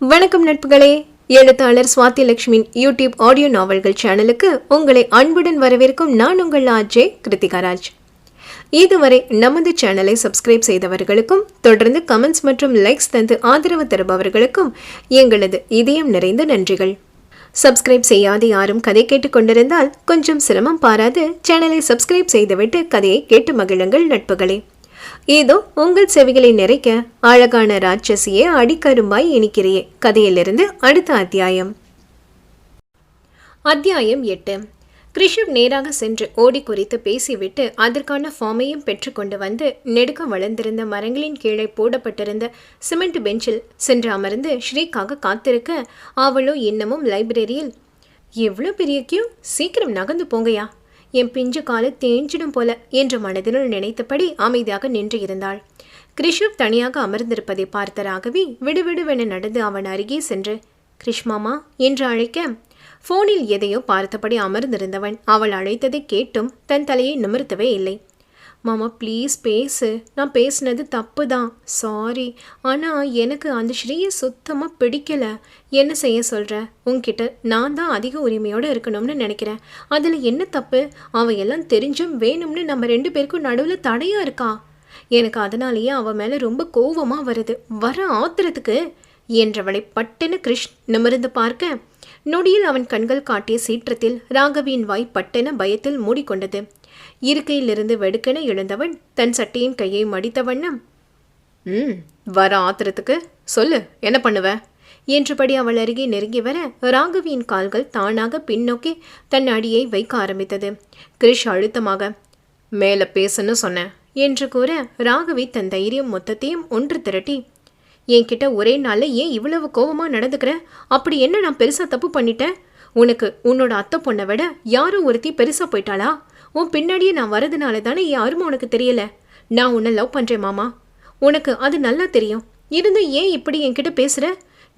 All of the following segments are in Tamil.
வணக்கம் நட்புகளே. எழுத்தாளர் சுவாதி லட்சுமியின் யூடியூப் ஆடியோ நாவல்கள் சேனலுக்கு உங்களை அன்புடன் வரவேற்கும் நான் உங்கள் ஆஜே கிருத்திகாராஜ். இதுவரை நமது சேனலை சப்ஸ்கிரைப் செய்தவர்களுக்கும் தொடர்ந்து கமெண்ட்ஸ் மற்றும் லைக்ஸ் தந்து ஆதரவு தருபவர்களுக்கும் எங்களது இதயம் நிறைந்த நன்றிகள். சப்ஸ்கிரைப் செய்யாத யாரும் கதை கேட்டுக்கொண்டிருந்தால் கொஞ்சம் சிரமம் பாராது. சேனலை சப்ஸ்கிரைப் செய்துவிட்டு கதையை கேட்டு மகிழுங்கள் நட்புகளே. ஏதோ உங்கள் செவிகளை நிறைக்க அழகான ராட்சசியே அடிக்கரும்பாய் இனிக்கிறியே கதையிலிருந்து அடுத்த அத்தியாயம். அத்தியாயம் எட்டு. கிருஷப் நேராக சென்று ஓடி குறித்து பேசிவிட்டு அதற்கான ஃபார்மையும் பெற்றுக்கொண்டு வந்து நெடுக்க வளர்ந்திருந்த மரங்களின் கீழே போடப்பட்டிருந்த சிமெண்ட் பெஞ்சில் சென்று அமர்ந்து ஸ்ரீக்காக காத்திருக்க அவளோ இன்னமும் லைப்ரரியில் எவ்வளோ பெரிய கியூ சீக்கிரம் நகர்ந்து போங்கயா என் பிஞ்சு காலு தேஞ்சிடும் போல என்று மனதினுள் நினைத்தபடி அமைதியாக நின்று இருந்தாள். கிருஷ்ணப் தனியாக அமர்ந்திருப்பதை பார்த்த ராகவி விடுவிடுவென நடந்து அவன் அருகே சென்று கிருஷ்மாமா என்று அழைக்க ஃபோனில் எதையோ பார்த்தபடி அமர்ந்திருந்தவன். அவள் அழைத்ததை கேட்டும் தன் தலையை நிமிர்த்தவே இல்லை. மாமா ப்ளீஸ் பேசு. நான் பேசுனது தப்பு தான் சாரி ஆனால் எனக்கு அந்த ஸ்ரீயை சுத்தமாக பிடிக்கல. என்ன செய்ய சொல்கிற உன்கிட்ட நான் தான் அதிக உரிமையோடு இருக்கணும்னு நினைக்கிறேன். அதில் என்ன தப்பு? அவன் எல்லாம் தெரிஞ்சும் வேணும்னு நம்ம ரெண்டு பேருக்கும் நடுவில் தடையாக இருக்கா? எனக்கு அதனாலேயே அவன் மேலே ரொம்ப கோவமாக வருது. வர ஆத்திரத்துக்கு? என்றவளை பட்டுன்னு கிருஷ் நிமிர்ந்து பார்க்க நொடியில் அவன் கண்கள் காட்டிய சீற்றத்தில் ராகவியின் வாய் பட்டென பயத்தில் மூடிக்கொண்டது. இருக்கையிலிருந்து வெடுக்கென எழுந்தவன் தன் சட்டையின் கையை மடித்த வண்ணம் ம் வர ஆத்திரத்துக்கு சொல்லு என்ன பண்ணுவ? என்றபடி அவள் அருகே நெருங்கி வர ராகவியின் கால்கள் தானாக பின்னோக்கி தன் அடியை வைக்க ஆரம்பித்தது. கிரிஷ் அழுத்தமாக மேலே பேசுன்னு சொன்னேன் என்று கூற ராகவி தன் தைரியம் மொத்தத்தையும் ஒன்று திரட்டி என்கிட்ட ஒரே நாளில் ஏன் இவ்வளவு கோவமாக நடந்துக்கிற? அப்படி என்ன நான் பெருசாக தப்பு பண்ணிட்டேன்? உனக்கு உன்னோட அத்தை பொண்ணை விட யாரும் ஒருத்தி பெருசாக போயிட்டாளா? உன் பின்னாடியே நான் வரதுனால தானே யாரும் உனக்கு தெரியல? நான் உன்னை லவ் பண்ணுறேன் மாமா. உனக்கு அது நல்லா தெரியும். இருந்து ஏன் இப்படி என்கிட்ட பேசுகிற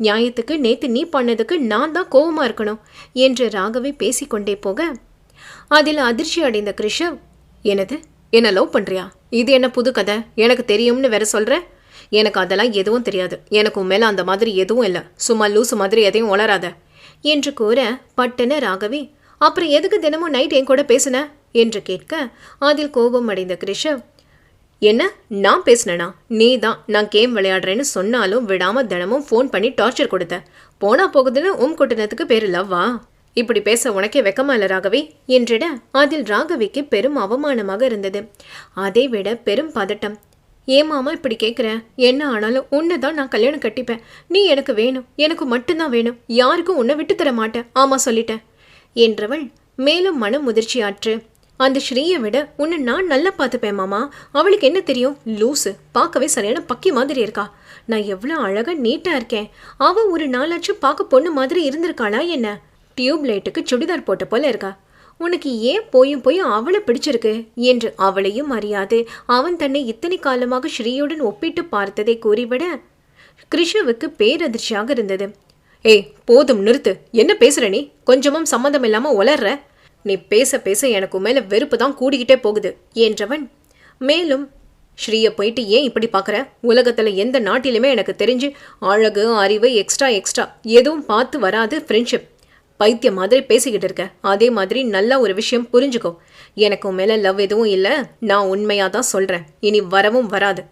நியாயத்துக்கு நேத்து நீ பண்ணதுக்கு நான் தான் கோவமாக இருக்கணும் என்று ராகவி பேசிக்கொண்டே போக அதில் அதிர்ச்சி அடைந்த கிருஷவ் எனது என்ன லவ் பண்ணுறியா இது என்ன புது கதை? எனக்கு தெரியும்னு வேற சொல்கிற எனக்கு அதெல்லாம் எதுவும் தெரியாது. எனக்கு உன் மேலே அந்த மாதிரி எதுவும் இல்லை. சும்மா லூசு மாதிரி எதையும் உளராத என்று கூற பட்டன ராகவி அப்புறம் எதுக்கு தினமும் நைட் என் கூட பேசுன? என்று கேட்க அதில் கோபம் அடைந்த கிருஷவ் என்ன? நான் பேசினேனா? நீ தான் நான் கேம் விளையாடுறேன்னு சொன்னாலும் விடாமல் தினமும் ஃபோன் பண்ணி டார்ச்சர் கொடுத்த. போனா போகுதுன்னு உம் கொட்டினத்துக்கு பேர் லவ்வா இப்படி பேச உனக்கே வெக்கமா இல்ல ராகவி? என்றிட அதில் ராகவிக்கு பெரும் அவமானமாக இருந்தது. அதை விட பெரும் பதட்டம். ஏமாமா இப்படி கேட்குற என்ன ஆனாலும் உன்னை தான் நான் கல்யாணம் கட்டிப்பேன். நீ எனக்கு வேணும். எனக்கு மட்டும்தான் வேணும். யாருக்கும் உன்னை விட்டு தர மாட்டேன். ஆமாம் சொல்லிட்டேன். என்றவள் மேலும் மனம் முதிர்ச்சியாற்று அந்த ஸ்ரீயை விட உன்னை நான் நல்லா பார்த்துப்பேன் மாமா. அவளுக்கு என்ன தெரியும்? லூசு. பார்க்கவே சரியான பக்கி மாதிரி இருக்கா. நான் எவ்வளோ அழகாக நீட்டாக இருக்கேன். அவள் ஒரு நாளாச்சும் பார்க்க பொண்ணு மாதிரி இருந்திருக்காளா என்ன? டியூப் லைட்டுக்கு சுடிதார் போட்ட போல இருக்கா. உனக்கு ஏன் போயும் போயும் அவளை பிடிச்சிருக்கு? என்று அவளையும் அறியாது. அவன் தன்னை இத்தனை காலமாக ஸ்ரீயுடன் ஒப்பிட்டு பார்த்ததை கூறிவிட கிருஷுவுக்கு பேரதிர்ச்சியாக இருந்தது. ஏய் போதும் நிறுத்து. என்ன பேசுற நீ? கொஞ்சமும் சம்மந்தம் இல்லாமல் உளர்ற. நீ பேச பேச எனக்கு மேலே வெறுப்பு தான் கூடிக்கிட்டே போகுது என்றவன் மேலும் ஸ்ரீயை போயிட்டு ஏன் இப்படி பார்க்குற உலகத்தில் எந்த நாட்டிலுமே எனக்கு தெரிஞ்சு அழகு அறிவு எக்ஸ்ட்ரா எக்ஸ்ட்ரா எதுவும் பார்த்து வராது ஃப்ரெண்ட்ஷிப் பைத்தியம் மாதிரி பேசிக்கிட்டு இருக்க. அதே மாதிரி நல்ல ஒரு விஷயம் புரிஞ்சுக்கோ. எனக்கு உன் மேலே லவ் எதுவும் இல்லை. நான் உண்மையாக தான் சொல்கிறேன் இனி வரவும் வராது.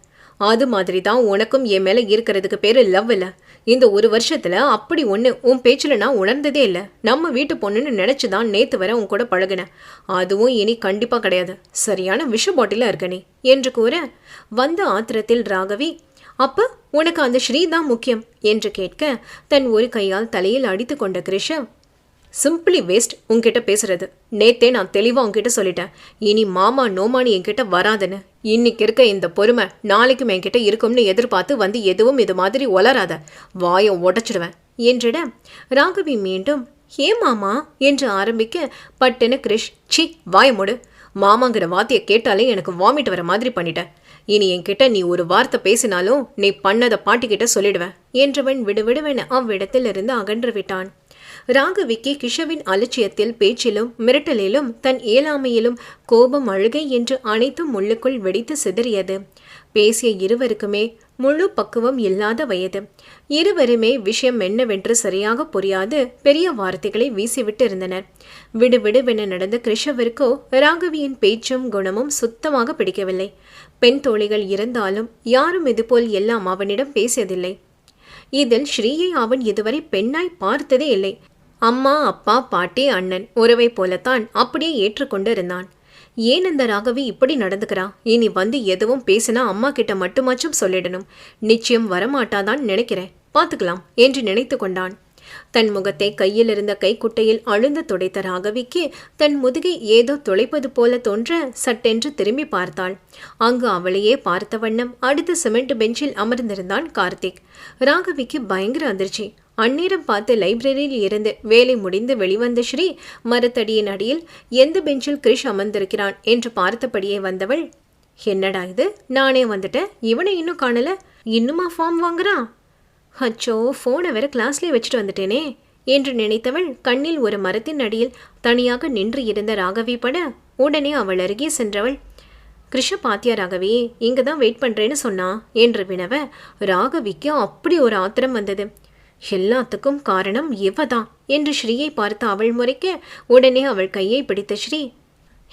அது மாதிரி தான் உனக்கும் என் மேலே இருக்கிறதுக்கு பேர் லவ் இல்லை. இந்த ஒரு வருஷத்தில் அப்படி ஒன்று உன் பேச்சில் நான் உணர்ந்ததே இல்லை. நம்ம வீட்டு பொண்ணுன்னு நினச்சி தான் நேற்று வர உன் கூட பழகினேன் அதுவும் இனி கண்டிப்பாக கிடையாது. சரியான விஷ பாட்டிலாக இருக்க நீ. என்று கூற வந்த ஆத்திரத்தில் ராகவி அப்போ உனக்கு அந்த ஸ்ரீ தான் முக்கியம்? என்று கேட்க தன் ஒரு கையால் தலையில் அடித்து கொண்ட கிருஷவ் சிம்பிளி வேஸ்ட் உங்ககிட்ட பேசுறது. நேத்தே நான் தெளிவா உங்ககிட்ட சொல்லிட்டேன். இனி மாமா நோமானி என்கிட்ட வராதுன்னு. இன்னைக்கு இருக்க இந்த பொறுமை நாளைக்கும் என்கிட்ட இருக்கும்னு எதிர்பார்த்து வந்து எதுவும் இது மாதிரி ஒளராத வாயை உடைச்சிடுவேன் என்றிட. ராகவி மீண்டும் ஏ மாமா? என்று ஆரம்பிக்க பட்டுன்னு கிரிஷ் சி வாய மூடு. மாமாங்கிற வார்த்தையை கேட்டாலே எனக்கு வாமிட் வர மாதிரி பண்ணிட்டேன். இனி என்கிட்ட நீ ஒரு வார்த்தை பேசினாலும் நீ பண்ணதை பாட்டிக்கிட்ட சொல்லிடுவேன் என்றவன் விடுவிடுவென அவ்விடத்திலிருந்து அகன்று விட்டான். ராகவிக்கு கிஷவின் அலட்சியத்தில் பேச்சிலும் மிரட்டலிலும் தன் இயலாமையிலும் கோபம் அழுகை என்று அனைத்தும் உள்ளுக்குள் வெடித்து சிதறியது. பேசிய இருவருக்குமே முழு பக்குவம் இல்லாத வயது. இருவருமே விஷயம் என்னவென்று சரியாக புரியாது பெரிய வார்த்தைகளை வீசிவிட்டு இருந்தனர். விடுவிடுவென நடந்த கிருஷவிற்கோ ராகவியின் பேச்சும் குணமும் சுத்தமாக பிடிக்கவில்லை. பெண் தோழிகள் இருந்தாலும் யாரும் இதுபோல் எல்லாம் அவனிடம் பேசியதில்லை. இதில் ஸ்ரீயை அவன் இதுவரை பெண்ணாய் பார்த்ததே இல்லை. அம்மா அப்பா பாட்டி அண்ணன் உறவை போலத்தான் அப்படியே ஏற்றுக்கொண்டு இருந்தான் ஏன் இந்த ராகவி இப்படி நடந்துக்கிறா? இனி வந்து எதுவும் பேசினா அம்மா கிட்ட மட்டுமாச்சும் சொல்லிடணும். நிச்சயம் வரமாட்டாதான் நினைக்கிறேன். பார்த்துக்கலாம் என்று நினைத்து கொண்டான். தன் முகத்தை கையில் இருந்த கைக்குட்டையில் அழுந்து துடைத்த ராகவிக்கு தன் முதுகை ஏதோ துளைப்பது போல தோன்ற சட்டென்று திரும்பி பார்த்தாள். அங்கு அவளையே பார்த்த வண்ணம் அடுத்த சிமெண்ட் பெஞ்சில் அமர்ந்திருந்தான் கார்த்திக். ராகவிக்கு பயங்கர அதிர்ச்சி. அந்நேரம் பார்த்து லைப்ரரியில் இருந்து வேலை முடிந்து வெளிவந்த ஸ்ரீ மரத்தடியின் அடியில் எந்த பெஞ்சில் கிரிஷ் அமர்ந்திருக்கிறான் என்று பார்த்தபடியே வந்தவள் என்னடா இது? நானே வந்துட்டேன். இவனை இன்னும் காணல? இன்னுமா ஃபார்ம் வாங்குறான் அச்சோ ஃபோனை வேற கிளாஸ்லேயே வச்சுட்டு வந்துட்டேனே என்று நினைத்தவள் கண்ணில் ஒரு மரத்தின் அடியில் தனியாக நின்று இருந்த ராகவி பட உடனே அவள் அருகே சென்றவள் கிருஷ பாத்தியா ராகவி இங்கே தான் வெயிட் பண்ணுறேன்னு சொன்னா? என்று வினவ ராகவிக்கு அப்படி ஒரு ஆத்திரம் வந்தது. எல்லாத்துக்கும் காரணம் இவதான் என்று ஸ்ரீயை பார்த்து அவள் முறைக்க உடனே அவள் கையை பிடித்த ஸ்ரீ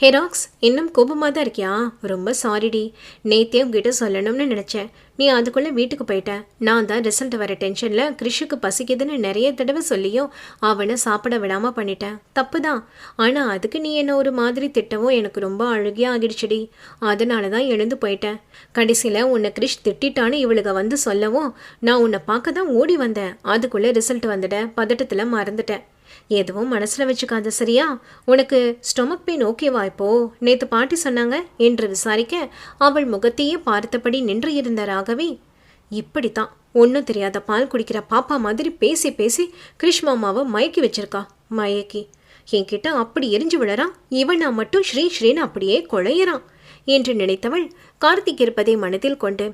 ஹெராக்ஸ் இன்னும் கோபமாக தான் இருக்கியா? ரொம்ப சாரிடி நேத்தே உங்ககிட்ட சொல்லணும்னு நினச்சேன். நீ அதுக்குள்ளே வீட்டுக்கு போயிட்ட. நான் தான் ரிசல்ட் வர டென்ஷனில் கிறிஷுக்கு பசிக்குதுன்னு நிறைய தடவை சொல்லியும் அவனை சாப்பிட விடாமல் பண்ணிட்டேன். தப்பு தான் ஆனால் அதுக்கு நீ என்ன ஒரு மாதிரி திட்டவும் எனக்கு ரொம்ப அழுகியாக ஆகிடுச்சுடி. அதனால தான் எழுந்து போயிட்டேன். கடைசியில் உன்னை கிறிஷ் திட்டான்னு இவளுக வந்து சொல்லவும் நான் உன்னை பார்க்க தான் ஓடி வந்தேன். அதுக்குள்ளே ரிசல்ட் வந்துட்ட. பதட்டத்தில் மறந்துட்டேன். எதுவும் மனசில் வச்சுக்காத சரியா? உனக்கு ஸ்டொமக் பெயின் ஓகேவா இப்போ? நேற்று பாட்டி சொன்னாங்க என்று விசாரிக்க அவள் முகத்தையே பார்த்தபடி நின்று இருந்த ராகவி இப்படித்தான் ஒன்றும் தெரியாத பால் குடிக்கிற பாப்பா மாதிரி பேசி பேசி கிருஷ் மாமாவை மயக்கி வச்சிருக்கா மயக்கி. என்கிட்ட அப்படி எரிஞ்சு விழறான் இவனா மட்டும் ஸ்ரீ ஸ்ரீன்னு அப்படியே கொழையறான் என்று நினைத்தவள் கார்த்திக் இருப்பதை மனதில் கொண்டு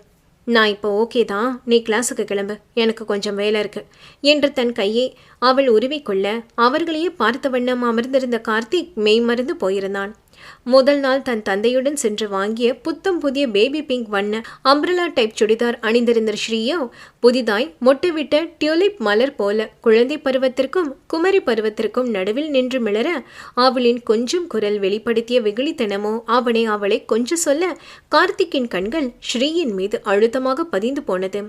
நான் இப்போ ஓகே தான். நீ கிளாஸுக்கு கிளம்பு. எனக்கு கொஞ்சம் வேலை இருக்கு. என்று தன் கையை அவள் உருவிக்கொள்ள அவர்களையே பார்த்த வண்ணம் அமர்ந்திருந்த கார்த்திக் மெய்மறந்து போயிருந்தான். முதல் நாள் தன் தந்தையுடன் சென்று வாங்கிய புத்தம் புதிய பேபி பிங்க் வண்ண அம்ரலா டைப் சுடிதார் அணிந்திருந்த ஸ்ரீயோ புதிதாய் மொட்டுவிட்ட டியூலிப் மலர் போல குழந்தை பருவத்திற்கும் குமரி பருவத்திற்கும் நடுவில் நின்று மிளற அவளின் கொஞ்சம் குரல் வெளிப்படுத்திய வெகுளித்தனமோ அவனை அவளை கொஞ்சம் சொல்ல கார்த்திக்கின் கண்கள் ஸ்ரீயின் மீது அழுத்தமாக பதிந்து போனது.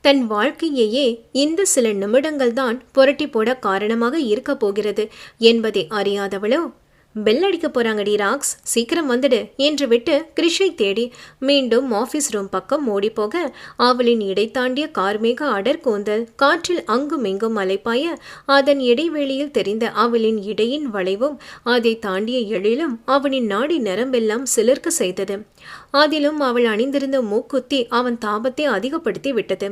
தன் வாழ்க்கையையே இந்த சில நிமிடங்கள் தான் புரட்டி போட காரணமாக இருக்கப் போகிறது என்பதை அறியாதவளோ பெல் அடிக்க போறாங்கடி ராக்ஸ். சீக்கிரம் வந்துடு என்று விட்டு கிரிஷை தேடி மீண்டும் ஆஃபீஸ் ரூம் பக்கம் ஓடி போக அவளின் இடை தாண்டிய கார்மேக அடர் கூந்தல் காற்றில் அங்கும் இங்கும் அலைப்பாய அதன் இடைவெளியில் தெரிந்த அவளின் இடையின் வளைவும் அதை தாண்டிய எழிலும் அவனின் நாடி நரம்பெல்லாம் சிலிர்க்க செய்தது. அதிலும் அவள் அணிந்திருந்த மூக்குத்தி அவன் தாபத்தை அதிகப்படுத்தி விட்டது.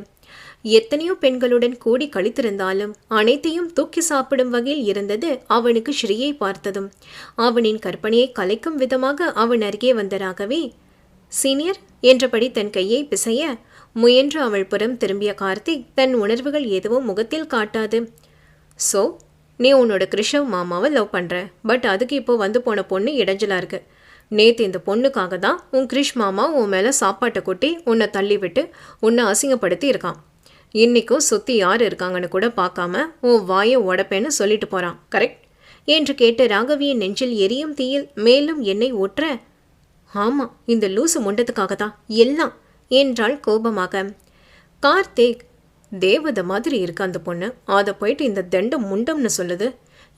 எத்தனையோ பெண்களுடன் கூடி கழித்திருந்தாலும் அனைத்தையும் தூக்கி சாப்பிடும் வகையில் இருந்தது அவனுக்கு ஸ்ரீயை பார்த்ததும். அவனின் கற்பனையை கலைக்கும் விதமாக அவன் அருகே வந்த ராகவி சீனியர் என்றபடி தன் கையை பிசைய முயன்று அவள் புறம் திரும்பிய கார்த்திக் தன் உணர்வுகள் எதுவும் முகத்தில் காட்டாது. ஸோ நீ உன்னோட கிருஷவ் மாமாவை லவ் பண்ணுற பட் அதுக்கு இப்போ வந்து போன பொண்ணு இடைஞ்சலாக இருக்கு. நேற்று இந்த பொண்ணுக்காக தான் உன் கிரிஷ் மாமா உன் மேலே சாப்பாட்டை கொட்டி உன்னை தள்ளி விட்டு உன்னை அசிங்கப்படுத்தி இருக்கான். இன்னைக்கும் சுற்றி யார் இருக்காங்கன்னு கூட பார்க்காம உன் வாயை உடப்பேன்னு சொல்லிட்டு போகிறான் கரெக்ட் என்று கேட்டு ராகவியின் நெஞ்சில் எரியும் தீயில் மேலும் என்னை ஒற்ற ஆமாம் இந்த லூசு முண்டத்துக்காக தான் எல்லாம் என்றாள் கோபமாக. கார்த்திக் தேவதை மாதிரி இருக்கு அந்த பொண்ணு அதை போயிட்டு இந்த தண்டம் முண்டம்னு சொல்லுது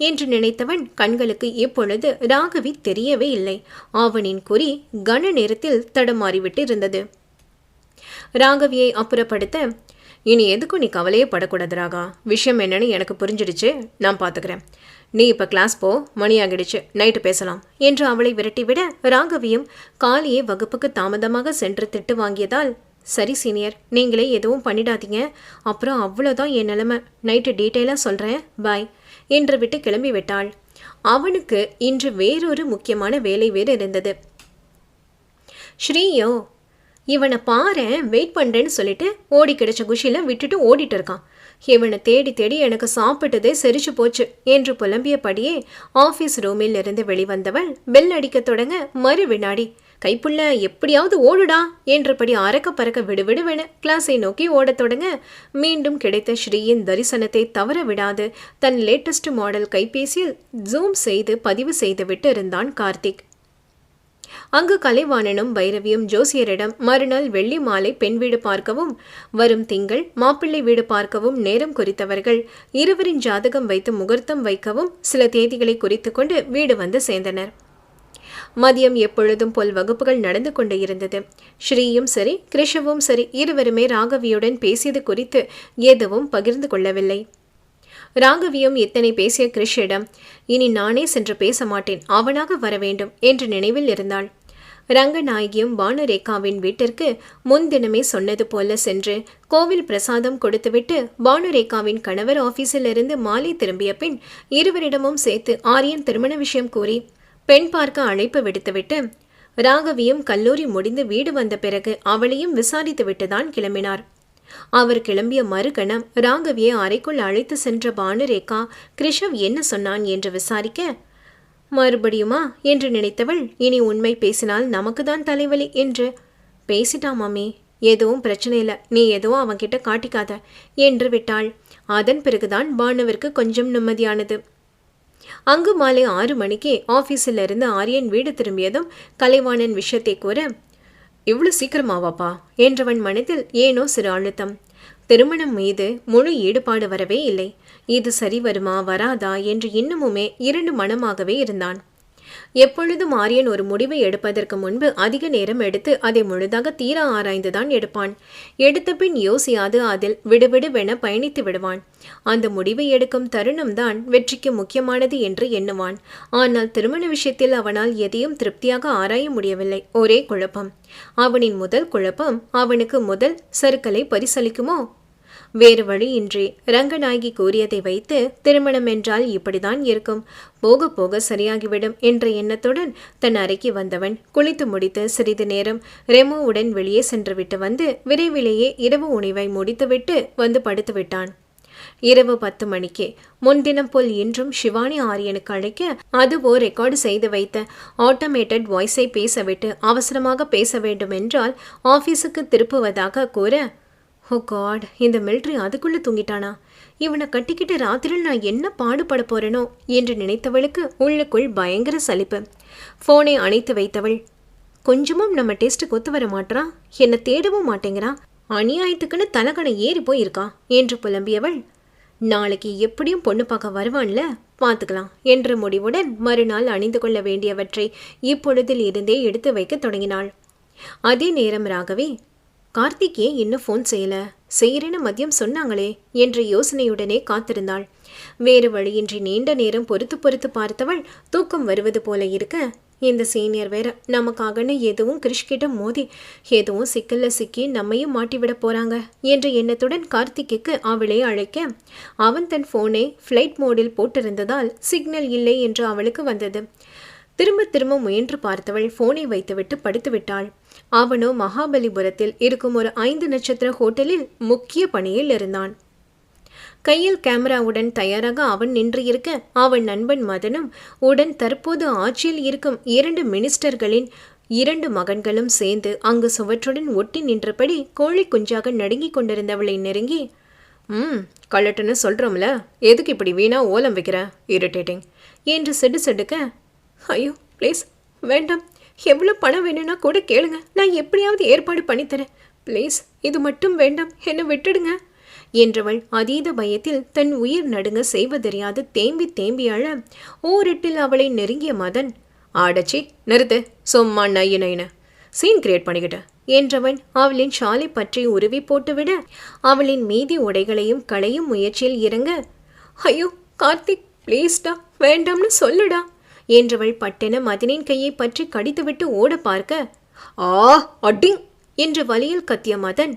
என்று நினைத்தவன் கண்களுக்கு இப்பொழுது ராகவி தெரியவே இல்லை. அவனின் குறி கன நேரத்தில் தடமாறிவிட்டு இருந்தது. ராகவியை அப்புறப்படுத்த இனி எதுக்கும் நீ கவலையே படக்கூடாது ராகா. விஷயம் என்னன்னு எனக்கு புரிஞ்சிடுச்சு. நான் பார்த்துக்கிறேன் நீ இப்போ கிளாஸ் போ மணி ஆகிடுச்சு. நைட்டு பேசலாம் என்று அவளை விரட்டிவிட ராகவியும் காலியே வகுப்புக்கு தாமதமாக சென்று திட்டு வாங்கியதால் சரி சீனியர் நீங்களே எதுவும் பண்ணிடாதீங்க. அப்புறம் அவ்வளோதான் என் நிலைமை. நைட்டு டீட்டெயிலாக சொல்கிறேன் பாய் என்று விட்டு கிளம்பி விட்டாள். அவனுக்கு இன்று வேறொரு முக்கியமான வேலை வேறு இருந்தது. ஸ்ரீயோ இவனை பாரேன் வெயிட் பண்ணுறேன்னு சொல்லிட்டு ஓடி கிடைச்ச குஷியில் விட்டுட்டு ஓடிட்டு இருக்கான். இவனை தேடி தேடி எனக்கு சாப்பிட்டதே செரிச்சு போச்சு என்று புலம்பியபடியே ஆஃபீஸ் ரூமில் இருந்து வெளிவந்தவள் பெல் அடிக்க தொடங்க மறு வினாடி கைப்புள்ள எப்படியாவது ஓடுடா என்றபடி அறக்க பறக்க விடுவிடுவென கிளாஸை நோக்கி ஓடத் தொடங்க மீண்டும் கிடைத்த ஸ்ரீயின் தரிசனத்தை தவற விடாது. தன் லேட்டஸ்ட் மாடல் கைபேசியில் ஜூம் செய்து பதிவு செய்துவிட்டு இருந்தான் கார்த்திக். அங்கு கலைவாணனும் பைரவியும் ஜோசியரிடம் மறுநாள் வெள்ளி மாலை பெண் வீடு பார்க்கவும் வரும் திங்கள் மாப்பிள்ளை வீடு பார்க்கவும் நேரம் குறித்தவர்கள் இருவரின் ஜாதகம் வைத்து முகூர்த்தம் வைக்கவும் சில தேதிகளை குறித்து கொண்டு வீடு வந்து சேர்ந்தனர். மதியம் எப்பொழுதும் போல் வகுப்புகள் நடந்து கொண்டு இருந்தது. ஸ்ரீயும் சரி கிருஷவும் சரி இருவருமே ராகவியுடன் பேசியது குறித்து எதுவும் பகிர்ந்து கொள்ளவில்லை. ராகவியும் இத்தனை பேசிய கிருஷ்ணிடம் இனி நானே சென்று பேச மாட்டேன் அவனாக வர வேண்டும் என்று நினைவில் இருந்தாள். ரங்கநாயகியும் பானுரேகாவின் வீட்டிற்கு முன்தினமே சொன்னது போல சென்று கோவில் பிரசாதம் கொடுத்துவிட்டு பானுரேகாவின் கணவர் ஆபீஸிலிருந்து மாலை திரும்பிய பின் இருவரிடமும் சேர்த்து ஆரியன் திருமண விஷயம் கூறி பெண் பார்க்க அழைப்பு விடுத்துவிட்டு ராகவியும் கல்லூரி முடிந்து வீடு வந்த பிறகு அவளையும் விசாரித்துவிட்டு தான் கிளம்பினார். அவர் கிளம்பிய மறுகணம் ராகவியை அறைக்குள் அழைத்து சென்ற பானுரேகா கிருஷவ் என்ன சொன்னான்? என்று விசாரிக்க மறுபடியுமா? என்று நினைத்தவள் இனி உண்மை பேசினால் நமக்கு தான் தலைவலி என்று பேசிட்டா மாமி எதுவும் பிரச்சனை இல்லை நீ எதுவும் அவன்கிட்ட காட்டிக்காத என்று விட்டாள். அதன் பிறகுதான் பானுவிற்கு கொஞ்சம் நிம்மதியானது. அங்கு மாலை ஆறு மணிக்கு ஆபீஸிலிருந்து ஆரியன் வீடு திரும்பியதும் கலைவாணன் விஷயத்தை கூற இவ்வளவு சீக்கிரமாவாப்பா? என்றவன் மனதில் ஏனோ சிறு அழுத்தம். திருமணம் மீது முழு ஈடுபாடு வரவே இல்லை. இது சரி வருமா வராதா? என்று இன்னமுமே இரண்டு மனமாகவே இருந்தான். எப்பொழுதும் ஆரியன் ஒரு முடிவை எடுப்பதற்கு முன்பு அதிக நேரம் எடுத்து அதை முழுதாக தீர ஆராய்ந்துதான் எடுப்பான். எடுத்த பின் யோசியாது அதில் விடுவிடுவென பயணித்து விடுவான். அந்த முடிவை எடுக்கும் தருணம்தான் வெற்றிக்கு முக்கியமானது என்று எண்ணுவான். ஆனால் திருமண விஷயத்தில் அவனால் எதையும் திருப்தியாக ஆராய முடியவில்லை. ஒரே குழப்பம். அவனின் முதல் குழப்பம் அவனுக்கு முதல் சருக்களை பரிசளிக்குமோ? வேறு வழியின்றி ரங்கநாயகி கூறியதை வைத்து திருமணம் என்றால் இப்படிதான் இருக்கும். போக போக சரியாகிவிடும் என்ற எண்ணத்துடன் தன் அறைக்கு வந்தவன் குளித்து முடித்து சிறிது நேரம் ரெமோவுடன் வெளியே சென்றுவிட்டு வந்து விரைவிலேயே இரவு உணவை முடித்துவிட்டு வந்து படுத்து விட்டான். இரவு பத்து மணிக்கு முன்தினம் போல் இன்றும் சிவானி ஆரியனுக்கு அழைக்க அதுவோ ரெக்கார்டு செய்து வைத்த ஆட்டோமேட்டட் வாய்ஸை பேசவிட்டு அவசரமாக பேச வேண்டும் என்றால் ஆபீஸுக்கு திருப்புவதாக கூற ஓ காட் இந்த மில்ட்ரி அதுக்குள்ளே தூங்கிட்டானா? இவனை கட்டிக்கிட்டு ராத்திரியில் நான் என்ன பாடுபட போறேனோ என்று நினைத்தவளுக்கு உள்ளுக்குள் பயங்கர சலிப்பு. ஃபோனை அணைத்து வைத்தவள் கொஞ்சமும் நம்ம டெஸ்ட்டுக்கு ஒத்து வர மாட்டான் என்னை தேடவும் மாட்டேங்கிறான் அநியாயத்துக்குன்னு தலகணை ஏறி போயிருக்கா? என்று புலம்பியவள் நாளைக்கு எப்படியும் பொண்ணு பார்க்க வருவான்ல? பார்த்துக்கலாம் என்ற முடிவுடன் மறுநாள் அணிந்து கொள்ள வேண்டியவற்றை இப்பொழுதில் இருந்தே எடுத்து வைக்க தொடங்கினாள். அதே நேரம் ராகவி கார்த்திக் ஏன் இன்னும் ஃபோன் செய்யல. செய்கிறேன்னு மதியம் சொன்னாங்களே என்ற யோசனையுடனே காத்திருந்தாள். வேறு வழியின்றி நீண்ட நேரம் பொறுத்து பொறுத்து பார்த்தவள் தூக்கம் வருவது போல இருக்க. இந்த சீனியர் வேற நமக்காகன்னு எதுவும் கிருஷ்கிட்ட மோதி எதுவும் சிக்கல்ல சிக்கி நம்மையும் மாட்டிவிட போறாங்க என்ற எண்ணத்துடன் கார்த்திக்கு அவளே அழைக்க அவன் தன் போனை ஃப்ளைட் மோடில் போட்டிருந்ததால் சிக்னல் இல்லை என்று அவளுக்கு வந்தது. திரும்ப திரும்ப முயன்று பார்த்தவள் போனை வைத்துவிட்டு படுத்துவிட்டாள் அவனோ மகாபலிபுரத்தில் இருக்கும் ஒரு ஐந்து நட்சத்திர ஹோட்டலில் முக்கிய பணியில் இருந்தான். கையில் கேமராவுடன் தயாராக அவன் நின்று இருக்க அவன் நண்பன் மதனும் உடன் தற்போது ஆட்சியில் இருக்கும் இரண்டு மினிஸ்டர்களின் இரண்டு மகன்களும் சேர்ந்து அங்கு சுவற்றுடன் ஒட்டி நின்றபடி கோழி குஞ்சாக நடுங்கிக் கொண்டிருந்தவளை நெருங்கி ம் கள்ளட்டுன்னு சொல்கிறோம்ல எதுக்கு இப்படி வீணா ஓலம் வைக்கிற? இரிட்டேட்டிங் என்று செடு செடுக்க ஐயோ ப்ளீஸ் வேண்டாம். எவ்வளோ பணம் வேணும்னா கூட கேளுங்க. நான் எப்படியாவது ஏற்பாடு பண்ணித்தரேன். ப்ளீஸ் இது மட்டும் வேண்டாம். என்னை விட்டுடுங்க. என்றவள் அதீத பயத்தில் தன் உயிர் நடுங்க செய்வதறியாது தேம்பி தேம்பி அழ ஓரிட்டில் அவளை நெருங்கிய மதன் ஆடச்சி நிறுத்து. சும்மா நைய நைன. Scene create பண்ணிக்கிட்ட. என்றவன் அவளின் ஷாலை பற்றி உருவி போட்டுவிட அவளின் மீதி உடைகளையும் களையும் முயற்சியில் இறங்க ஐயோ கார்த்திக் ப்ளீஸ்டா வேண்டாம்னு சொல்லுடா. என்றவள் பட்டென மதனின் கையை பற்றி கடித்துவிட்டு ஓட பார்க்க ஆ அட்டிங் என்று வலியில் கத்திய மதன்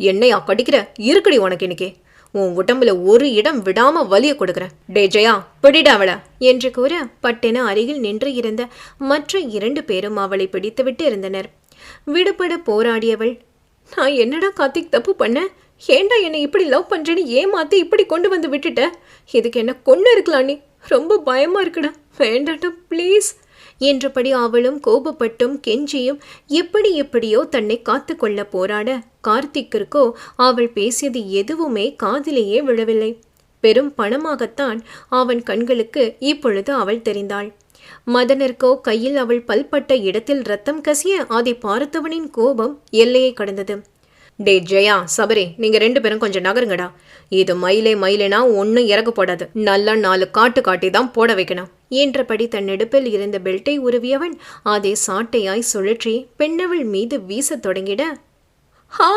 என்னையா கடிக்கிற? இருக்குடி உனக்கு இன்னைக்கு. உன் உடம்புல ஒரு இடம் விடாம வலிய கொடுக்குறேன் டே ஜெயா பிடிடா அவள! என்று கூற பட்டென அருகில் நின்று இருந்த மற்ற இரண்டு பேரும் அவளை பிடித்துவிட்டு இருந்தனர். விடுபட போராடியவள் நான் என்னடா கார்த்திக் தப்பு பண்ண? ஏண்டா என்னை இப்படி லவ் பண்ணுறேன்னு ஏமாத்தி இப்படி கொண்டு வந்து விட்டுட்ட? இதுக்கு என்ன கொண்டு இருக்கலாம் நீ? ரொம்ப பயமாக இருக்குடா. வேண்டாட்டா ப்ளீஸ் என்றபடி அவளும் கோபப்பட்டும் கெஞ்சியும் எப்படி எப்படியோ தன்னை காத்து கொள்ள போராட கார்த்திக்கிற்கோ அவள் பேசியது எதுவுமே காதிலேயே விழவில்லை. பெரும் பணமாகத்தான் அவன் கண்களுக்கு இப்பொழுது அவள் தெரிந்தாள். மதனிற்கோ கையில் அவள் பல்பட்ட இடத்தில் ரத்தம் கசிய அதை பார்த்தவனின் கோபம் எல்லையை கடந்தது. டே ஜெயா சபரி நீங்க ரெண்டு பேரும் கொஞ்சம் நகருங்கடா. இது மயிலே மயிலேனா ஒன்றும் இறகு போடாது நல்லா நாலு காட்டு காட்டி தான் போட வைக்கணும். என்றபடி தன் நெடுப்பில் இருந்த பெல்ட்டை உருவியவன் அதை சாட்டையாய் சுழற்றி பெண்ணவள் மீது வீசத் தொடங்கிட ஹா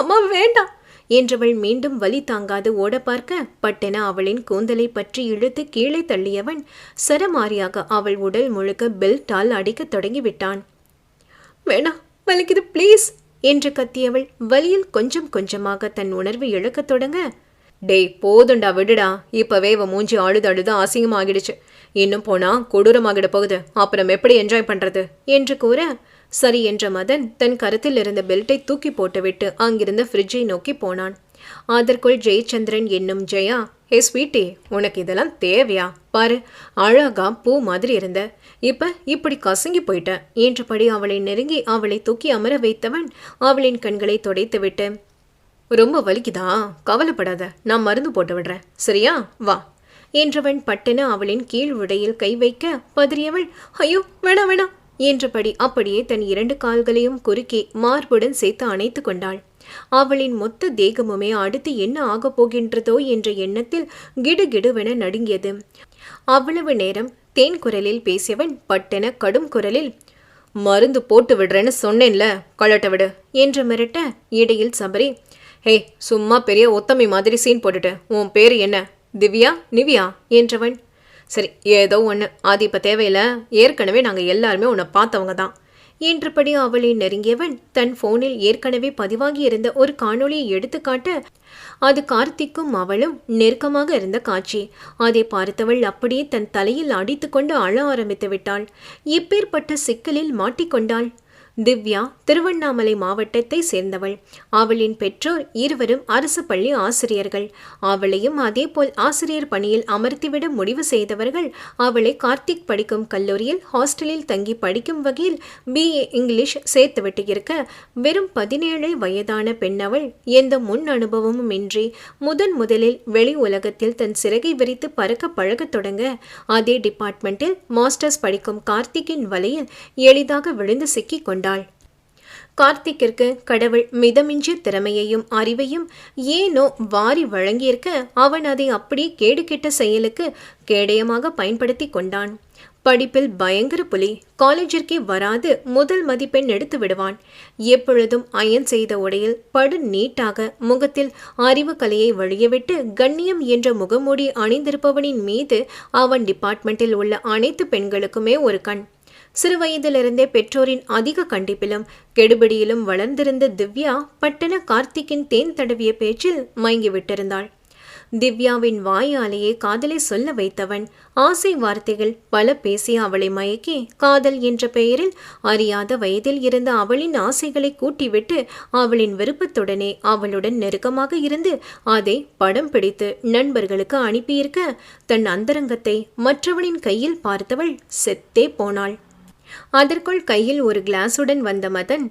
அம்மா வேண்டாம். என்றவள் மீண்டும் வலி தாங்காது ஓட பார்க்க பட்டென அவளின் கூந்தலை பற்றி இழுத்து கீழே தள்ளியவன் சரமாரியாக அவள் உடல் முழுக்க பெல்ட்டால் அடிக்கத் தொடங்கிவிட்டான். வேணா வலிக்குது ப்ளீஸ் என்று கத்தியவள் வலியில் கொஞ்சம் கொஞ்சமாக தன் உணர்வை இழக்கத் தொடங்க டேய் போதுண்டா விடுடா. இப்பவே இவ மூஞ்சி அழுது அழுது அசிங்கமாகிடுச்சு. இன்னும் போனா கொடூரமாகிட போகுது. அப்புறம் எப்படி என்ஜாய் பண்றது? என்று கூற சரி என்ற மதன் தன் கருத்தில் இருந்த பெல்ட்டை தூக்கி போட்டுவிட்டு அங்கிருந்த ஃப்ரிட்ஜை நோக்கி போனான். அதற்குள் ஜெயச்சந்திரன் என்னும் ஜெயா ஹே ஸ்வீட்டி உனக்கு இதெல்லாம் தேவையா? பாரு அழகா பூ மாதிரி இருந்த. இப்ப இப்படி கசங்கி போயிட்ட என்றபடி அவளை நெருங்கி அவளை தூக்கி அமர வைத்தவன் அவளின் கண்களை துடைத்துவிட்டு ரொம்ப வலிக்குதா? கவலைப்படாத நான் மருந்து போட்டு விடுறேன். சரியா? வா என்றவன் பட்டென அவளின் கீழ் உடையில் கை வைக்க பதறியவள் ஐயோ வேணா வேணா என்றபடி அப்படியே தன் இரண்டு கால்களையும் குறுக்கி மார்புடன் சேர்த்து அணைத்து கொண்டாள். அவளின் மொத்த தேகமுமே அடுத்து என்ன ஆகப் போகின்றதோ என்ற எண்ணத்தில் கிடுகிடுவென நடுங்கியது. அவ்வளவு நேரம் தேன் குரலில் பேசியவன் பட்டென கடும் குரலில் மருந்து போட்டு விடுறேன்னு சொன்னேன்ல கழட்ட விடு என்று மிரட்ட இடையில் சபரி ஹே சும்மா பெரிய ஒத்தமை மாதிரி சீன் போட்டுட்டு உன் பேர் என்ன? திவ்யா நிவ்யா? என்றவன் சரி ஏதோ ஒன்று அது இப்போ தேவையில்லை. ஏற்கனவே நாங்கள் எல்லாருமே உன்னை பார்த்தவங்க தான். என்றபடி அவளை நெருங்கியவன் தன் போனில் ஏற்கனவே பதிவாகியிருந்த ஒரு காணொளியை எடுத்துக்காட்ட அது கார்த்திக்கும் அவளும் நெருக்கமாக இருந்த காட்சி. அதை பார்த்தவள் அப்படியே தன் தலையில் அடித்துக்கொண்டு அழ ஆரம்பித்து விட்டாள். இப்பேற்பட்ட சிக்கலில் மாட்டிக்கொண்டாள். திவ்யா திருவண்ணாமலை மாவட்டத்தை சேர்ந்தவள். அவளின் பெற்றோர் இருவரும் அரசு பள்ளி ஆசிரியர்கள். அவளையும் அதேபோல் ஆசிரியர் பணியில் அமர்த்திவிட முடிவு செய்தவர்கள். அவளை கார்த்திக் படிக்கும் கல்லூரியில் ஹாஸ்டலில் தங்கி படிக்கும் வகையில் பிஏ இங்கிலீஷ் சேர்த்துவிட்டு இருக்க வெறும் பதினேழு வயதான பெண்ணவள். எந்த முன் அனுபவமும் இன்றி முதன் முதலில் வெளி உலகத்தில் தன் சிறகை விரித்து பறக்க பழகத் தொடங்க அதே டிபார்ட்மெண்ட்டில் மாஸ்டர்ஸ் படிக்கும் கார்த்திக்கின் வலையில் எளிதாக விழுந்து சிக்கிக் கொண்டாள். கார்த்திக்கிற்கு கடவுள் மிதமிஞ்சிய திறமையையும் அறிவையும் ஏனோ வாரி வழங்கியிருக்க அவன் அதை அப்படி கேடுகெட்ட செயலுக்கு கேடயமாக பயன்படுத்தி கொண்டான். படிப்பில் பயங்கர புலி காலேஜிற்கே வராது முதல் மதிப்பெண் எடுத்து விடுவான். எப்பொழுதும் அயன் செய்த உடையில் படு நீட்டாக முகத்தில் அறிவு கலையை வழியவிட்டு கண்ணியம் என்ற முகமூடி அணிந்திருப்பவனின் மீது அவன் டிபார்ட்மெண்ட்டில் உள்ள அனைத்து பெண்களுக்குமே ஒரு கண். சிறு வயதிலிருந்தே பெற்றோரின் அதிக கண்டிப்பிலும் கெடுபிடியிலும் வளர்ந்திருந்த திவ்யா பட்டண கார்த்திக்கின் தேன் தடவிய பேச்சில் மயங்கி விட்டிருந்தாள் திவ்யாவின் வாயாலேயே காதலை சொல்ல வைத்தவன் ஆசை வார்த்தைகள் பல பேசி அவளை மயக்கி காதல் என்ற பெயரில் அறியாத வயதில் இருந்த அவளின் ஆசைகளை கூட்டிவிட்டு அவளின் விருப்பத்துடனே அவளுடன் நெருக்கமாக இருந்து அதை படம் பிடித்து நண்பர்களுக்கு அனுப்பியிருக்க தன் அந்தரங்கத்தை மற்றவனின் கையில் பார்த்தவள் செத்தே போனாள். அதற்குள் கையில் ஒரு கிளாஸுடன் வந்த மதன்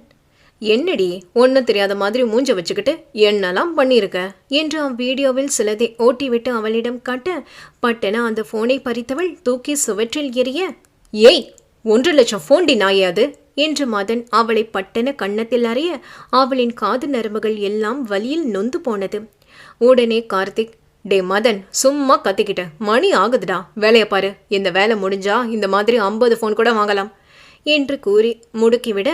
என்னடி ஒன்றும் தெரியாத மாதிரி மூஞ்ச வச்சுக்கிட்டு என்னெல்லாம் பண்ணியிருக்க என்று அவ்வீடியோவில் சிலதை ஓட்டிவிட்டு அவளிடம் காட்ட பட்டென அந்த ஃபோனை பறித்தவள் தூக்கி சுவற்றில் எரிய ஏய் ஒன்று லட்சம் ஃபோன்டி நாயாது என்று மதன் அவளை பட்டென கன்னத்தில் அறிய அவளின் காது நரம்புகள் எல்லாம் வலியில் நொந்து போனது. உடனே கார்த்திக் டே மதன் சும்மா கத்திக்கிட்ட மணி ஆகுதுடா வேலையை பாரு இந்த வேலை முடிஞ்சா இந்த மாதிரி ஐம்பது ஃபோன் கூட வாங்கலாம். என்று கூறி முடுக்கிவிட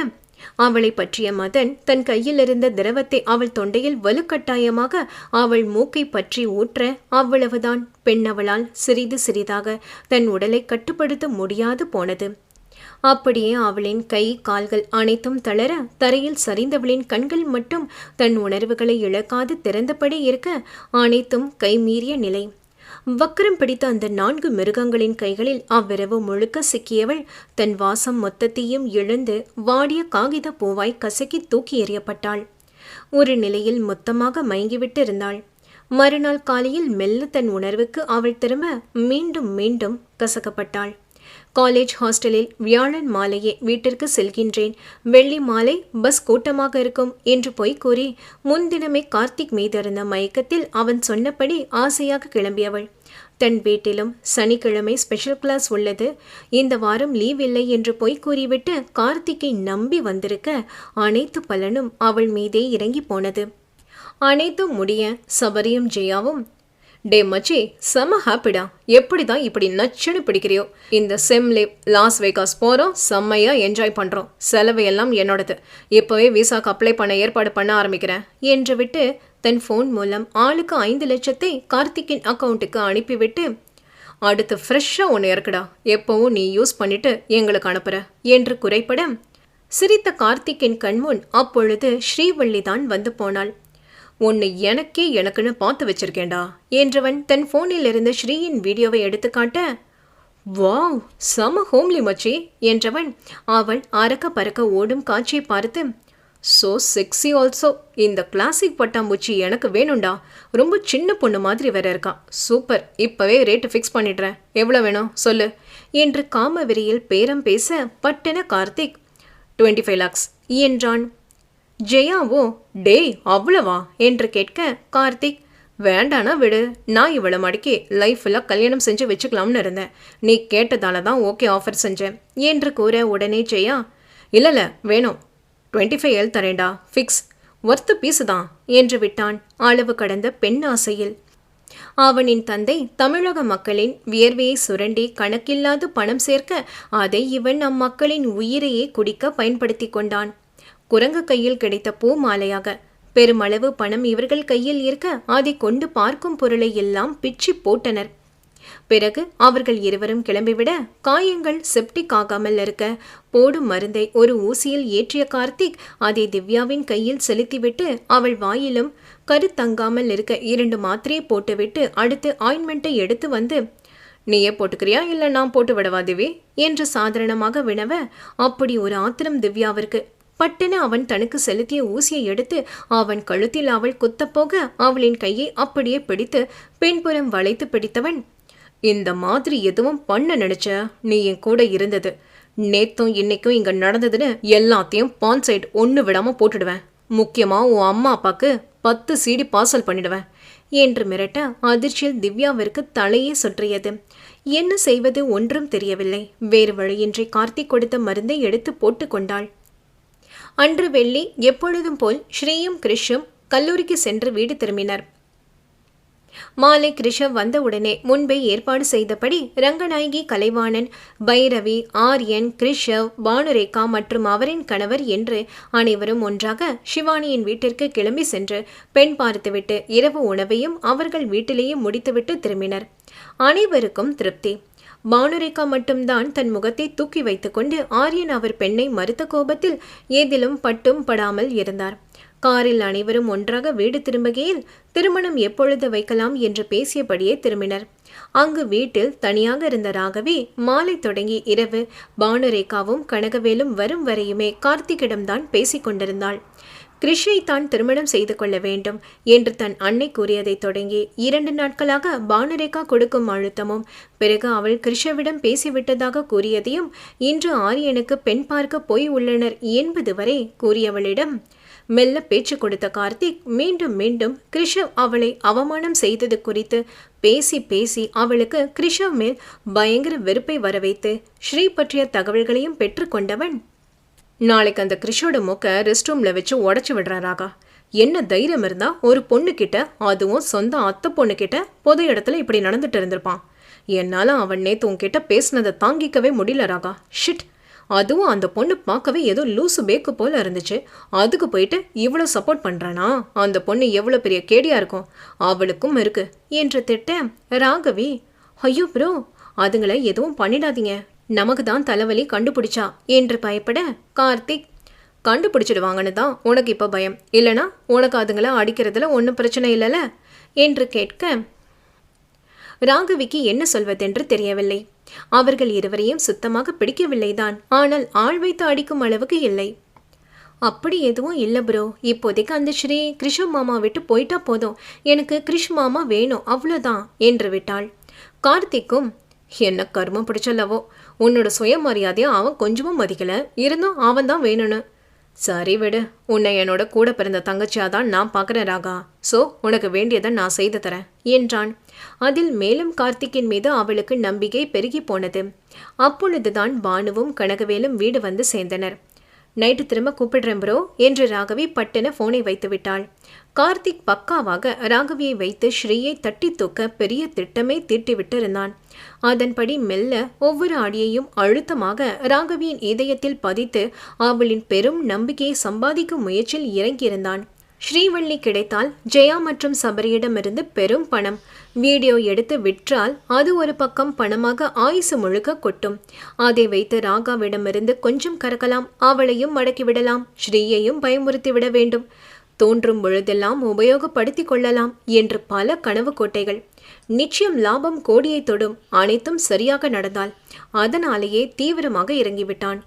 அவளை பற்றிய மதன் தன் கையில் இருந்த திரவத்தை அவள் தொண்டையில் வலுக்கட்டாயமாக அவள் மூக்கை பற்றி ஊற்ற அவ்வளவுதான். பெண்ணவளால் சிறிது சிறிதாக தன் உடலை கட்டுப்படுத்த முடியாது போனது. அப்படியே அவளின் கை கால்கள் அனைத்தும் தளர தரையில் சரிந்தவளின் கண்கள் மட்டும் தன் உணர்வுகளை இழக்காது திறந்தபடி இருக்க அனைத்தும் கைமீறிய நிலை. வக்கரம் பிடித்த அந்த நான்கு மிருகங்களின் கைகளில் அவ்விரவு முழுக்க சிக்கியவள் தன் வாசம் மொத்தத்தையும் இழந்து வாடிய காகித பூவாய் கசக்கி தூக்கி எறியப்பட்டாள். ஒரு நிலையில் மொத்தமாக மயங்கிவிட்டு இருந்தாள் மறுநாள் காலையில் மெல்ல தன் உணர்வுக்கு அவள் திரும்ப மீண்டும் மீண்டும் கசக்கப்பட்டாள். காலேஜ் ஹாஸ்டலில் வியாழன் மாலையே வீட்டிற்கு செல்கின்றேன். வெள்ளி மாலை பஸ் கூட்டமாக இருக்கும் என்று போய் கூறி முன்தினமே கார்த்திக் மீதிருந்த மயக்கத்தில் அவன் சொன்னபடி ஆசையாக கிளம்பியவள். தன் வீட்டிலும் சனிக்கிழமை ஸ்பெஷல் கிளாஸ் உள்ளது. இந்த வாரம் லீவ் இல்லை என்று போய் கூறிவிட்டு கார்த்திக்கை நம்பி வந்திருக்க அனைத்து பலனும் அவள் மீதே இறங்கி போனது. அனைத்தும் முடிய சபரியும் ஜெயாவும் டே மச்சி செம ஹாப்பிடா எப்படி தான் இப்படி நச்சுன்னு பிடிக்கிறியோ. இந்த செம்லே லாஸ் வேகாஸ் போகிறோம் செம்மையாக என்ஜாய் பண்ணுறோம் செலவு எல்லாம் என்னோடது. இப்போவே விசாக்கு அப்ளை பண்ண ஏற்பாடு பண்ண ஆரம்பிக்கிறேன். என்று விட்டு தன் ஃபோன் மூலம் ஆளுக்கு ஐந்து லட்சத்தை கார்த்திக்கின் அக்கௌண்ட்டுக்கு அனுப்பிவிட்டு அடுத்து ஃப்ரெஷ்ஷாக ஒன்று இருக்குடா. எப்போவும் நீ யூஸ் பண்ணிட்டு எங்களுக்கு அனுப்புற என்று குறைப்பட சிரித்த கார்த்திக்கின் கண்முன் அப்பொழுது ஸ்ரீவள்ளி தான் வந்து போனாள். உன்னை எனக்கே எனக்குன்னு பார்த்து வச்சிருக்கேன்டா என்றவன் தன் ஃபோனில் இருந்து ஸ்ரீயின் வீடியோவை எடுத்து காட்ட வாவ் சம ஹோம்லி மச்சி என்றவன் அவள் அறக்க பறக்க ஓடும் காட்சியை பார்த்து ஸோ செக்ஸி ஆல்சோ இந்த கிளாசிக் பட்டாம்பூச்சி எனக்கு வேணும்டா ரொம்ப சின்ன பொண்ணு மாதிரி வேற இருக்கா சூப்பர் இப்போவே ரேட்டு ஃபிக்ஸ் பண்ணிடுறேன் எவ்வளோ வேணும் சொல்லு என்று காமவெறியில் பேரம் பேச பட்டென கார்த்திக் டுவெண்ட்டி ஃபைவ் லேக்ஸ் என்றான் ஜெயாவோ டேய் அவ்வளவா? என்று கேட்க கார்த்திக் வேண்டானா விடு. நான் இவளை மடக்கி லைஃப்பில் கல்யாணம் செஞ்சு வச்சுக்கலாம்னு இருந்தேன். நீ கேட்டதால தான் ஓகே ஆஃபர் செஞ்சேன் என்று கூற உடனே ஜெயா இல்லைல்ல வேணும். டுவெண்ட்டி ஃபைவ் எல் தரேன்டா. ஃபிக்ஸ் ஒர்த்து பீஸு தான் என்று விட்டான் அளவு கடந்த பெண் ஆசையில். அவனின் தந்தை தமிழக மக்களின் வியர்வையை சுரண்டி கணக்கில்லாது பணம் சேர்க்க அதை இவன் அம்மக்களின் உயிரையே குடிக்க பயன்படுத்தி கொண்டான். குரங்கு கையில் கிடைத்த பூ மாலையாக. பெருமளவு பணம் இவர்கள் கையில் இருக்க அதை கொண்டு பார்க்கும் பொருளை எல்லாம் பிச்சி போட்டனர். பிறகு அவர்கள் இருவரும் கிளம்பிவிட காயங்கள் செப்டிக் ஆகாமல் இருக்க போடும் மருந்தை ஒரு ஊசியில் ஏற்றிய கார்த்திக் அதை திவ்யாவின் கையில் செலுத்திவிட்டு அவள் வாயிலும் கருத்தங்காமல் இருக்க இரண்டு மாத்திரையை போட்டுவிட்டு அடுத்து ஆயின்மெண்ட்டை எடுத்து வந்து நீயே போட்டுக்கிறியா? இல்லை நான் போட்டு விடவா திவி என்று சாதாரணமாக வினவ அப்படி ஒரு ஆத்திரம் திவ்யாவிற்கு பட்டென அவன் தனக்கு செலுத்திய ஊசியை எடுத்து அவன் கழுத்தில் அவள் குத்தப்போக அவளின் கையை அப்படியே பிடித்து பின்புறம் வளைத்து பிடித்தவன் இந்த மாதிரி எதுவும் பண்ண நினைச்ச? நீ என் கூட இருந்தது. நேத்தும் இன்னைக்கும் இங்க நடந்ததுன்னு எல்லாத்தையும் பான் சைட் ஒன்று விடாம போட்டுடுவேன். முக்கியமா உன் அம்மா அப்பாக்கு பத்து சீடி பார்சல் பண்ணிடுவேன். என்று மிரட்ட அதிர்ச்சியில் திவ்யாவிற்கு தலையே சுற்றியது. என்ன செய்வது ஒன்றும் தெரியவில்லை. வேறு வழியின்றி கார்த்திக் கொடுத்த மருந்தை எடுத்து போட்டுக்கொண்டாள் அன்று வெள்ளி எப்பொழுதும் போல் ஸ்ரீயும் கிரிஷும் கல்லூரிக்கு சென்று வீடு திரும்பினர். மாலை கிருஷவ் வந்தவுடனே முன்பே ஏற்பாடு செய்தபடி ரங்கநாயகி கலைவாணன் பைரவி ஆரியன் கிருஷவ் பானுரேகா மற்றும் அவரின் கணவர் என்று அனைவரும் ஒன்றாக சிவானியின் வீட்டிற்கு கிளம்பி சென்று பெண் பார்த்துவிட்டு இரவு உணவையும் அவர்கள் வீட்டிலேயே முடித்துவிட்டு திரும்பினர். அனைவருக்கும் திருப்தி. பானுரேகா மட்டும்தான் தன் முகத்தை தூக்கி வைத்துக்கொண்டு ஆரியன் அவர் பெண்ணை மறுத்த கோபத்தில் ஏதிலும் பட்டும் படாமல் இருந்தார். காரில் அனைவரும் ஒன்றாக வீடு திரும்புகையில் திருமணம் எப்பொழுது வைக்கலாம் என்று பேசியபடியே திரும்பினர். அங்கு வீட்டில் தனியாக இருந்த ராகவி மாலை தொடங்கி இரவு பானுரேகாவும் கனகவேலும் வரும் வரையுமே கார்த்திகிடம்தான் பேசிக் கிருஷ்ணை தான் திருமணம் செய்து கொள்ள வேண்டும் என்று தன் அன்னை கூறியதை தொடங்கி இரண்டு நாட்களாக பானரேகா கொடுக்கும் அழுத்தமும் பிறகு அவள் கிருஷ்ணவிடம் பேசிவிட்டதாக கூறியதையும் இன்று ஆரியனுக்கு பெண் பார்க்க போய் உள்ளனர் என்பது வரை கூறியவளிடம் மெல்ல பேச்சு கொடுத்த கார்த்திக் மீண்டும் மீண்டும் கிருஷவ் அவளை அவமானம் செய்தது குறித்து பேசி பேசி அவளுக்கு கிருஷவ் மேல் பயங்கர வெறுப்பை வரவைத்து ஸ்ரீ பற்றிய தகவல்களையும் பெற்றுக்கொண்டவன் நாளைக்கு அந்த கிறிஷோட மூக்க ரெஸ்ட் ரூம்ல வச்சு உடச்சி விடுறான் ராகா. என்ன தைரியம் இருந்தா ஒரு பொண்ணு கிட்ட அதுவும் சொந்த அத்தை பொண்ணு கிட்ட பொது இடத்துல இப்படி நடந்துட்டு இருந்திருப்பான். என்னால அவன் நேத்து உன்கிட்ட பேசினதை தாங்கிக்கவே முடியல ராகா. ஷிட் அதுவும் அந்த பொண்ணு பார்க்கவே ஏதோ லூசு பேக்கு போல இருந்துச்சு. அதுக்கு போயிட்டு இவ்வளோ சப்போர்ட் பண்ணுறானா அந்த பொண்ணு எவ்வளோ பெரிய கேடியா இருக்கும்? அவளுக்கும் இருக்கு. என்று திட்ட ராகவி ஐயோ ப்ரோ அதுங்களை எதுவும் பண்ணிடாதீங்க. நமக்கு தான் தலைவலி கண்டுபிடிச்சா என்று பயப்பட கார்த்திக் கண்டுபிடிச்சிடுவாங்கன்னு தான் உனக்கு இப்போ பயம். இல்லைனா உனக்கு அதுங்களை அடிக்கிறதுல ஒன்றும் பிரச்சனை இல்லைல்ல என்று கேட்க ராகவிக்கு என்ன சொல்வதென்று தெரியவில்லை. அவர்கள் இருவரையும் சுத்தமாக பிடிக்கவில்லைதான். ஆனால் ஆள் வைத்து அடிக்கும் அளவுக்கு இல்லை. அப்படி எதுவும் இல்லை ப்ரோ இப்போதைக்கு அந்த ஸ்ரீ கிருஷ் மாமா விட்டு போயிட்டா போதும். எனக்கு கிருஷ் மாமா வேணும் அவ்வளோதான் என்று விட்டாள். கார்த்திக்கும் என்ன கர்மம் பிடிச்சல்லவோ உன்னோட சுயமரியாதையை அவன் கொஞ்சமும் மதிக்கலை. இருந்தும் அவன் தான் வேணும்னு. சரி விடு. உன்னை என்னோட கூட பிறந்த தங்கச்சியாக தான் நான் பார்க்குறேன் ராகா. ஸோ உனக்கு வேண்டியதை நான் செய்து தரேன் என்றான். அதில் மேலும் கார்த்திக்கின் மீது அவளுக்கு நம்பிக்கை பெருகி போனது. அப்பொழுதுதான் பானுவும் கனகவேலும் வீடு வந்து சேர்ந்தனர். நைட்டு திரும்ப கூப்பிடுறேன் ப்ரோ என்று ராகவி பட்டென போனை வைத்து விட்டாள். கார்த்திக் பக்காவாக ராகவியை வைத்து ஸ்ரீயை தட்டி தூக்க பெரிய திட்டமே தீட்டிவிட்டிருந்தான் அதன்படி மெல்ல ஒவ்வொரு அடியையும் அழுத்தமாக ராகவியின் இதயத்தில் பதித்து அவளின் பெரும் நம்பிக்கையை சம்பாதிக்கும் முயற்சியில் இறங்கியிருந்தான். ஸ்ரீவள்ளி கிடைத்தால் ஜெயா மற்றும் சபரியிடமிருந்து பெரும் பணம். வீடியோ எடுத்து விற்றால் அது ஒரு பக்கம் பணமாக ஆயுசு முழுக்க கொட்டும். அதை வைத்து ராகாவிடமிருந்து கொஞ்சம் கறக்கலாம் அவளையும் மடக்கிவிடலாம் ஸ்ரீயையும் பயமுறுத்தி விட வேண்டும். தோன்றும் பொழுதெல்லாம் உபயோகப்படுத்திக் கொள்ளலாம் என்று பல கனவு கோட்டைகள். நிச்சயம் லாபம் கோடியை தொடும் அனைத்தும் சரியாக நடந்தால். அதனாலேயே தீவிரமாக இறங்கிவிட்டான்.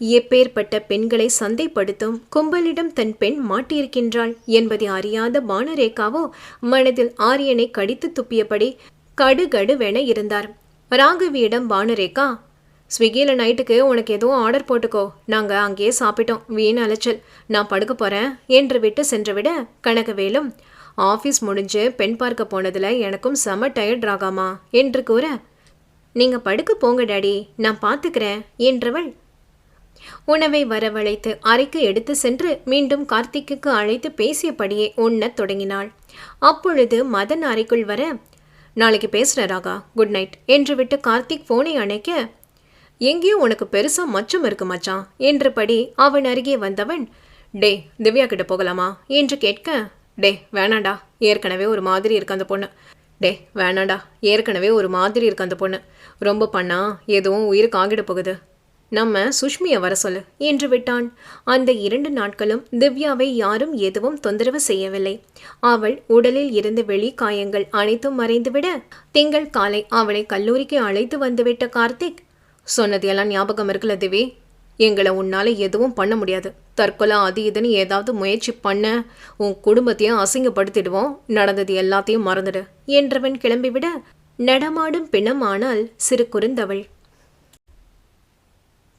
எப்பேற்பட்ட பெண்களை சந்தைப்படுத்தும் கும்பலிடம் தன் பெண் மாட்டியிருக்கின்றாள் என்பதை அறியாத பானரேகாவோ மனதில் ஆரியனை கடித்து துப்பியபடி கடுகடுவென இருந்தார். ராகவியிடம் பானுரேகா ஸ்விக்கியில் நைட்டுக்கு உனக்கு எதுவும் ஆர்டர் போட்டுக்கோ. நாங்கள் அங்கேயே சாப்பிட்டோம். வீண் அலைச்சல். நான் படுக்க போகிறேன் என்று விட்டு சென்றுவிட கனகவேலும் ஆஃபீஸ் முடிஞ்சு பெண் பார்க்க போனதில் எனக்கும் செம டயர்ட் ஆகாமா என்று கூற நீங்கள் படுக்க போங்க டாடி. நான் பார்த்துக்கிறேன் என்றவள் உணவை வரவழைத்து அறைக்கு எடுத்து சென்று மீண்டும் கார்த்திக்குக்கு அழைத்து பேசியபடியே உண்ணத் தொடங்கினாள். அப்பொழுது மதன் அறைக்குள் வர நாளைக்கு பேசுகிறேன் ராகா குட் நைட் என்று விட்டு கார்த்திக் ஃபோனை அணைக்க எங்கேயோ உனக்கு பெருசா மச்சம் இருக்கு மச்சான் என்றபடி அவன் அருகே வந்தவன் டே திவ்யா கிட்ட போகலாமா? என்று கேட்க டே வேணாண்டா ஏற்கனவே ஒரு மாதிரி இருக்கு அந்த பொண்ணு. டே வேணாண்டா ஏற்கனவே ஒரு மாதிரி இருக்கு அந்த பொண்ணு. ரொம்ப பண்ணா எதுவும் உயிருக்கு ஆகிட போகுது. நம்ம சுஷ்மியை வர சொல்லு என்று விட்டான். அந்த இரண்டு நாட்களும் திவ்யாவை யாரும் எதுவும் தொந்தரவு செய்யவில்லை. அவள் உடலில் இருந்து வெளி காயங்கள் அனைத்தும் மறைந்துவிட திங்கள் காலை அவளை கல்லூரிக்கு அழைத்து வந்துவிட்ட கார்த்திக் சொன்னது எல்லாம் ஞாபகம் இருக்குல்ல திவி எங்களை உன்னால எதுவும் பண்ண முடியாது. தற்கொலை அது இதுன்னு ஏதாவது முயற்சி பண்ண உன் குடும்பத்தையும் அசிங்கப்படுத்திடுவோம். நடந்தது எல்லாத்தையும் மறந்துடு என்றவன் கிளம்பிவிட நடமாடும் பிணமானால் சிறு குறுந்தவள்